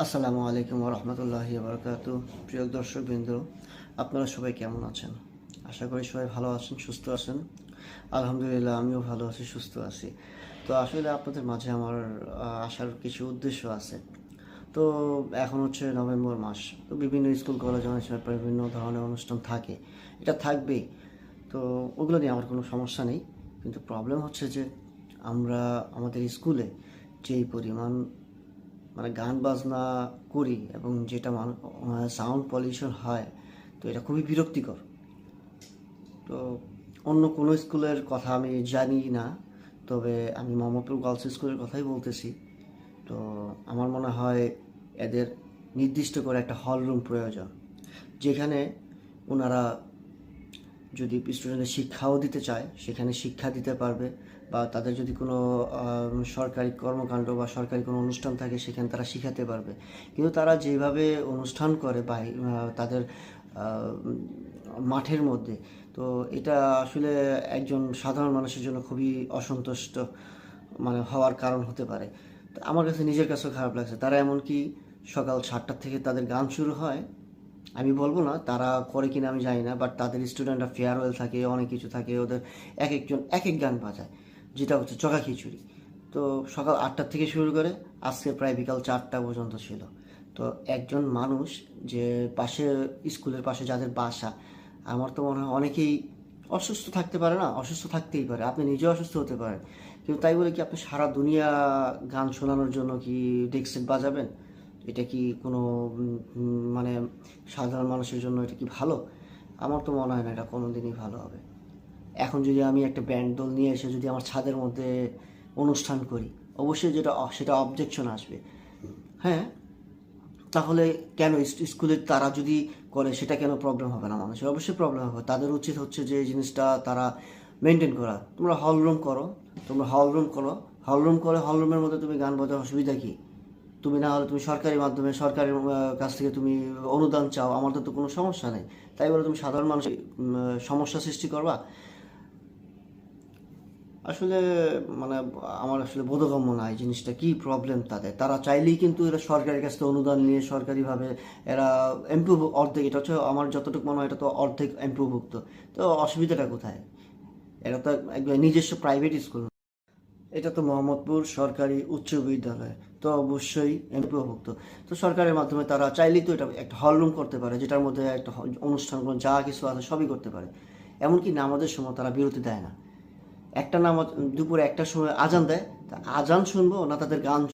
আসসালামু আলাইকুম রহমতুল্লাহ বরকাত প্রিয় দর্শকবৃন্দ, আপনারা সবাই কেমন আছেন? আশা করি সবাই ভালো আছেন, সুস্থ আছেন। আলহামদুলিল্লাহ, আমিও ভালো আছি, সুস্থ আছি। তো আসলে আপনাদের মাঝে আমার আসার কিছু উদ্দেশ্য আছে। তো এখন হচ্ছে নভেম্বর মাস, তো বিভিন্ন স্কুল, কলেজ, অনেক সময় বিভিন্ন ধরনের অনুষ্ঠান থাকে। এটা থাকবেই। তো ওগুলো নিয়ে আমার কোনো সমস্যা নেই। কিন্তু প্রবলেম হচ্ছে যে আমরা আমাদের স্কুলে যেই পরিমাণ মানে গান বাজনা করি এবং যেটা সাউন্ড পলিউশন হয়, তো এটা খুবই বিরক্তিকর। তো অন্য কোনো স্কুলের কথা আমি জানি না, তবে আমি মোহাম্মদপুর গার্লস স্কুলের কথাই বলতেছি। তো আমার মনে হয় এদের নির্দিষ্ট করে একটা হল রুম প্রয়োজন, যেখানে ওনারা যদি স্টুডেন্টের শিক্ষাও দিতে চায়, সেখানে শিক্ষা দিতে পারবে বা তাদের যদি কোনো সরকারি কর্মকাণ্ড বা সরকারি কোনো অনুষ্ঠান থাকে, সেখানে তারা শিখাতে পারবে। কিন্তু তারা যেভাবে অনুষ্ঠান করে বা তাদের মাঠের মধ্যে, তো এটা আসলে একজন সাধারণ মানুষের জন্য খুবই অসন্তুষ্ট মানে হওয়ার কারণ হতে পারে। আমার কাছে নিজের কাছেও খারাপ লাগছে। তারা এমনকি সকাল সাতটার থেকে তাদের গান শুরু হয় আমি বলব না, তারা করে কিনা আমি জানি না বাট তাদের স্টুডেন্টরা ফেয়ারওয়েল থাকে, অনেক কিছু থাকে, ওদের এক একজন এক এক গান বাজায়, যেটা হচ্ছে চকা খিচুড়ি। তো সকাল আটটার থেকে শুরু করে আজকে প্রায় বিকাল চারটা পর্যন্ত ছিল। তো একজন মানুষ যে পাশে, স্কুলের পাশে যাদের বাসা, আমার তো মনে হয় অনেকেই অসুস্থ থাকতে পারে না, অসুস্থ থাকতেই পারে, আপনি নিজেও অসুস্থ হতে পারেন। কিন্তু তাই বলে কি আপনি সারা দুনিয়া গান শোনানোর জন্য কি ডেস্ক বাজাবেন? এটা কি কোনো মানে সাধারণ মানুষের জন্য এটা কি ভালো? আমার তো মনে হয় না এটা কোনো দিনই ভালো হবে। এখন যদি আমি একটা ব্যান্ড দল নিয়ে এসে যদি আমার ছাদের মধ্যে অনুষ্ঠান করি, অবশ্যই যেটা, সেটা অবজেকশন আসবে। হ্যাঁ? তাহলে কেন ইস- স্কুলে তারা যদি করে, সেটা কেন প্রবলেম হবে না মানুষের? অবশ্যই প্রবলেম হবে। তাদের উচিত হচ্ছে যে জিনিসটা তারা মেনটেন করা। তোমরা হল রুম করো। তোমরা হল রুম করো। হল রুম করে হল রুমের মধ্যে তুমি গান বাজার অসুবিধা কি? তুমি না হলে তুমি সরকারি মাধ্যমে, সরকারের কাছ থেকে তুমি অনুদান চাও, আমার তো কোনো সমস্যা নেই। তাই বলে তুমি সাধারণ মানুষ সমস্যা সৃষ্টি করবা? আসলে মানে আমার আসলে বোধগম্য না এই জিনিসটা, কি প্রবলেম তাদের তারা চাইলেই কিন্তু এরা সরকারের কাছ থেকে অনুদান নিয়ে সরকারিভাবে এরা এমপ্রুভ অর্ধেক, এটা হচ্ছে আমার যতটুকু মনে হয় এটা তো অর্ধেক এমপ্রুভভুক্ত তো অসুবিধাটা কোথায়? এটা তো একবার নিজস্ব প্রাইভেট স্কুল এটা তো মোহাম্মদপুর সরকারি উচ্চ বিদ্যালয়, তো অবশ্যই এমপিভুক্ত তো সরকারের মাধ্যমে তারা চাইলেই তো এটা একটা হলরুম করতে পারে, যেটার মধ্যে একটা অনুষ্ঠানগুলো যা কিছু আছে সবই করতে পারে। এমনকি নামাজের সময় তারা বিরতি দেয় না। একটা নামাজ, দুপুরে একটা সময় আজান দেয়, তা আজান শুনব না তাদের গান